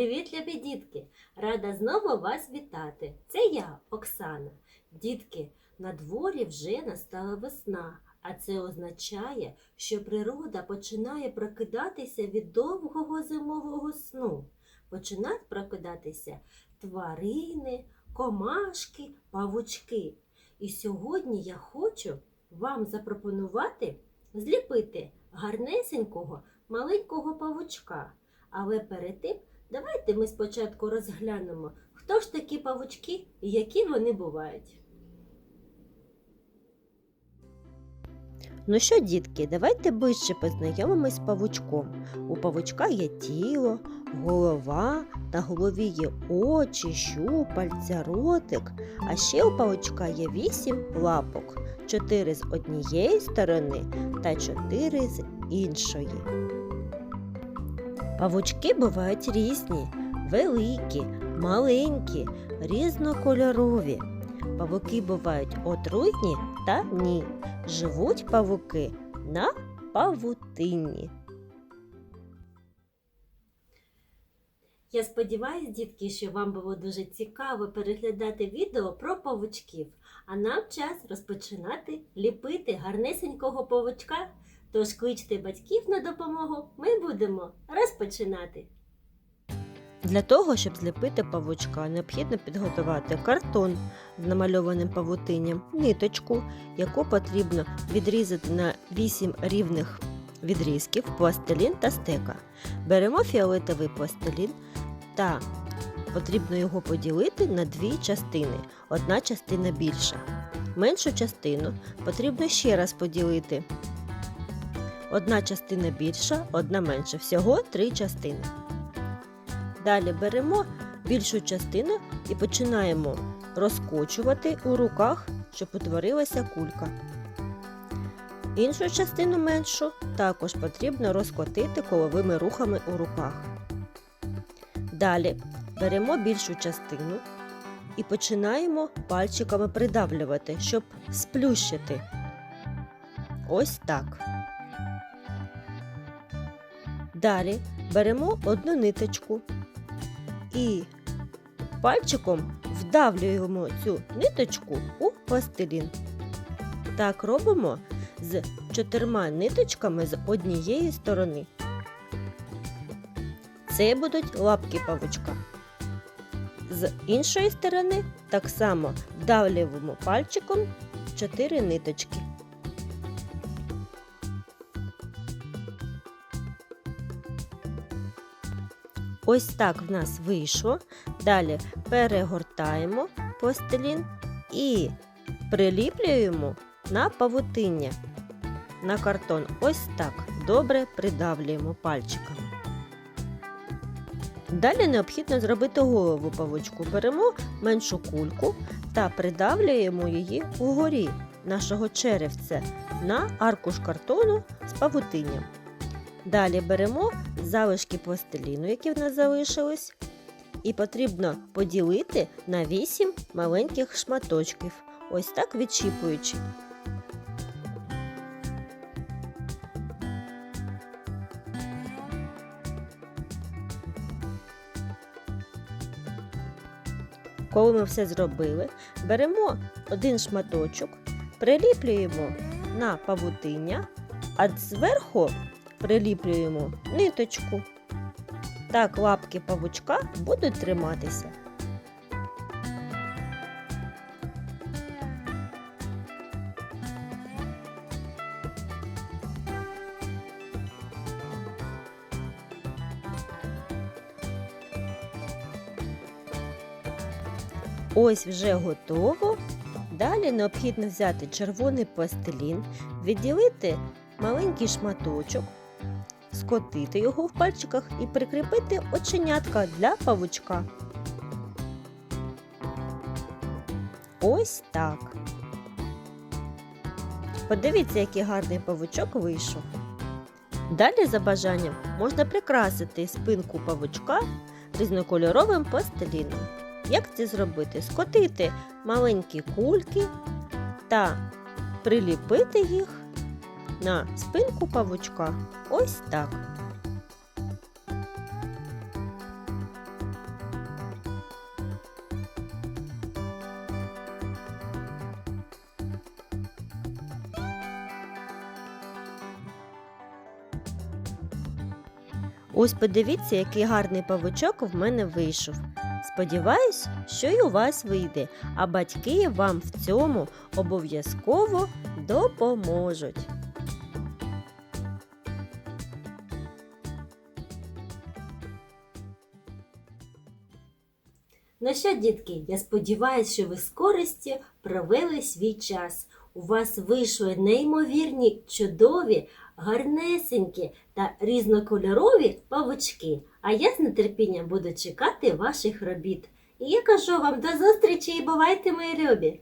Привіт, любі дітки! Рада знову вас вітати. Це я, Оксана. Дітки, на дворі вже настала весна, а це означає, що природа починає прокидатися від довгого зимового сну. Починають прокидатися тварини, комашки, павучки. І сьогодні я хочу вам запропонувати зліпити гарнесенького маленького павучка. Але перед тим давайте ми спочатку розглянемо, хто ж такі павучки і які вони бувають. Ну що, дітки, давайте ближче познайомимось з павучком. У павучка є тіло, голова, на голові є очі, щупальця, ротик. А ще у павучка є вісім лапок, чотири з однієї сторони та чотири з іншої. Павучки бувають різні, великі, маленькі, різнокольорові. Павуки бувають отруйні та ні. Живуть павуки на павутинні. Я сподіваюся, дітки, що вам було дуже цікаво переглядати відео про павучків, а нам час розпочинати ліпити гарнесенького павучка. Тож кличте батьків на допомогу, ми будемо розпочинати. Для того, щоб зліпити павучка, необхідно підготувати картон з намальованим павутинням, ниточку, яку потрібно відрізати на 8 рівних відрізків, пластилін та стека. Беремо фіолетовий пластилін та потрібно його поділити на дві частини. Одна частина більша. Меншу частину потрібно ще раз поділити. Одна частина більша, одна менша. Всього три частини. Далі беремо більшу частину і починаємо розкочувати у руках, щоб утворилася кулька. Іншу частину меншу також потрібно розкотити коловими рухами у руках. Далі беремо більшу частину і починаємо пальчиками придавлювати, щоб сплющити. Ось так. Далі беремо одну ниточку і пальчиком вдавлюємо цю ниточку у пластилін. Так робимо з чотирма ниточками з однієї сторони. Це будуть лапки павучка. З іншої сторони так само вдавлюємо пальчиком чотири ниточки. Ось так в нас вийшло. Далі перегортаємо пластилін і приліплюємо на павутиння. На картон ось так добре придавлюємо пальчиками. Далі необхідно зробити голову павучку. Беремо меншу кульку та придавлюємо її угорі нашого черевця на аркуш картону з павутинням. Далі беремо залишки пластиліну, які в нас залишились, і потрібно поділити на 8 маленьких шматочків, ось так відчіпуючи. Коли ми все зробили, беремо один шматочок, приліплюємо на павутиння, а зверху приліплюємо ниточку. Так лапки павучка будуть триматися. Ось вже готово. Далі необхідно взяти червоний пластилін, відділити маленький шматочок, скотити його в пальчиках і прикріпити оченятка для павучка. Ось так. Подивіться, який гарний павучок вийшов. Далі, за бажанням, можна прикрасити спинку павучка різнокольоровим пластиліном. Як це зробити? Скотити маленькі кульки та приліпити їх на спинку павучка. Ось так. Ось подивіться, який гарний павучок в мене вийшов. Сподіваюсь, що й у вас вийде, а батьки вам в цьому обов'язково допоможуть. Ну що, дітки, я сподіваюся, що ви з користю провели свій час. У вас вийшли неймовірні, чудові, гарнесенькі та різнокольорові павучки. А я з нетерпінням буду чекати ваших робіт. І я кажу вам до зустрічі і бувайте, мої любі!